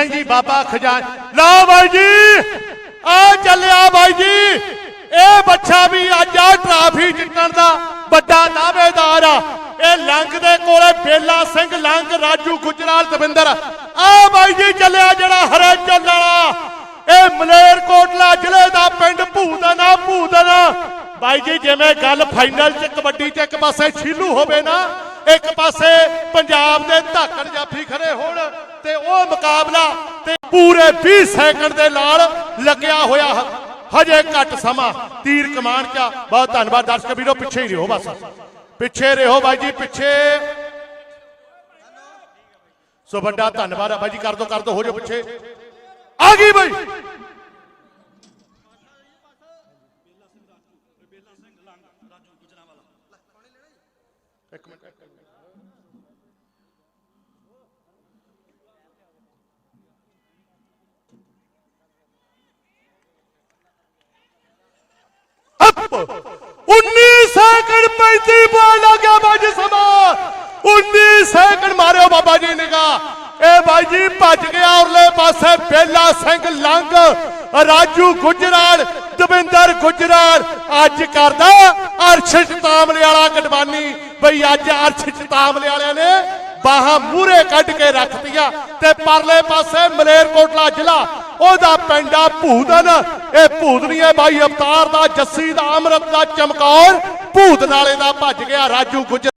ਸਿੰਘ ਜੀ ਬਾਬਾ ਖਜ਼ਾਨ ਲਓ ਬਾਈ ਜੀ, ਆ ਚੱਲਿਆ ਬਾਈ ਜੀ। ਇਹ ਬੱਚਾ ਵੀ ਅੱਜ ਆ ਟਰਾਫੀ ਜਿੱਤਣ ਦਾ ਵੱਡਾ ਦਾਅਵੇਦਾਰ ਆ। ਇਹ ਲੰਗ ਦੇ ਕੋਲੇ ਬੇਲਾ ਸਿੰਘ ਲੰਗ ਰਾਜੂ ਗੁਜਰਾਲ, ਦਵਿੰਦਰ। ਆ ਬਾਈ ਜੀ, ਚੱਲਿਆ ਜਿਹੜਾ ਹਰੇ ਚੁੱਲ ਵਾਲਾ। ਇਹ ਮਲੇਰਕੋਟਲਾ ਜ਼ਿਲ੍ਹੇ ਦਾ ਪਿੰਡ ਭੂਦਨ ਆ ਭੂਦਨ। ਬਾਈ ਜੀ, ਜਿਵੇਂ ਗੱਲ ਫਾਈਨਲ 'ਚ ਕਬੱਡੀ 'ਚ ਇੱਕ ਪਾਸੇ ਛੀਲੂ ਹੋਵੇ ਨਾ, ਇੱਕ ਪਾਸੇ ਪੰਜਾਬ ਦੇ ਧਾਕੜ ਜਾਫੀ ਖੜੇ ਹੋ ਮੁਕਾਬਲਾ ਤੇ ਪੂਰੇ 20 ਸੈਕਿੰਡ ਦੇ ਨਾਲ ਲੱਗਿਆ ਹੋਇਆ ਹਜੇ ਘੱਟ ਸਮਾਂ। ਤੀਰ ਕਮਾਨ ਚ ਬਹੁਤ ਧੰਨਵਾਦ ਦਰਸ਼ਕ ਵੀਰੋ, ਪਿੱਛੇ ਹੀ ਰਹੋ ਬਸ। ਪਿੱਛੇ ਰਹੋ ਬਾਈ ਜੀ, ਪਿੱਛੇ। ਸੋ ਵੱਡਾ ਧੰਨਵਾਦ ਆ ਬਾਈ ਜੀ, ਕਰ ਦੋ ਕਰ ਦੋ, ਹੋ ਜਾਓ ਪਿੱਛੇ। ਆ ਗਈ ਬਾਈ। ਇੱਕ ਮਿੰਟ। ਇੱਕ 19 ਸੈਕਿੰਡ 35 ਬਾਲ ਲੱਗਿਆ ਬਾਜੀ ਸਮਾਂ 19 ਸੈਕਿੰਡ ਮਾਰਿਓ ਬਾਬਾ ਜੀ ਨਿਗਾ ਇਹ ਬਾਈ ਜੀ ਭੱਜ ਗਿਆ ਔਰਲੇ ਪਾਸੇ ਬੇਲਾ ਸਿੰਘ ਲੰਗ, ਰਾਜੂ ਗੁਜਰਾਲ, ਦਵਿੰਦਰ ਗੁਜਰਾਲ। ਅੱਜ ਕਰਦਾ ਅਰਸ਼ ਤਾਮਲੇ ਵਾਲਾ ਗਡਵਾਨੀ ਬਈ ਅੱਜ ਅਰਸ਼ ਤਾਮਲੇ ਵਾਲਿਆਂ ਨੇ ਬਾਹਾਂ ਮੂਰੇ ਕੱਢ ਕੇ ਰੱਖਤੀਆਂ ਤੇ ਪਰਲੇ ਪਾਸੇ ਮਲੇਰਕੋਟਲਾ ਜ਼ਿਲ੍ਹਾ, ਉਹਦਾ ਪਿੰਡ ਆ ਭੂਦਨ। ਇਹ ਭੂਦਨੀਏ ਬਾਈ ਅਵਤਾਰ ਦਾ, ਜੱਸੀ ਦਾ, ਅੰਮ੍ਰਿਤ ਦਾ ਚਮਕੌਰ। ਭੂਤ ਨਾਲੇ ਦਾ ਭੱਜ ਗਿਆ ਰਾਜੂ ਗੁੱਜਰ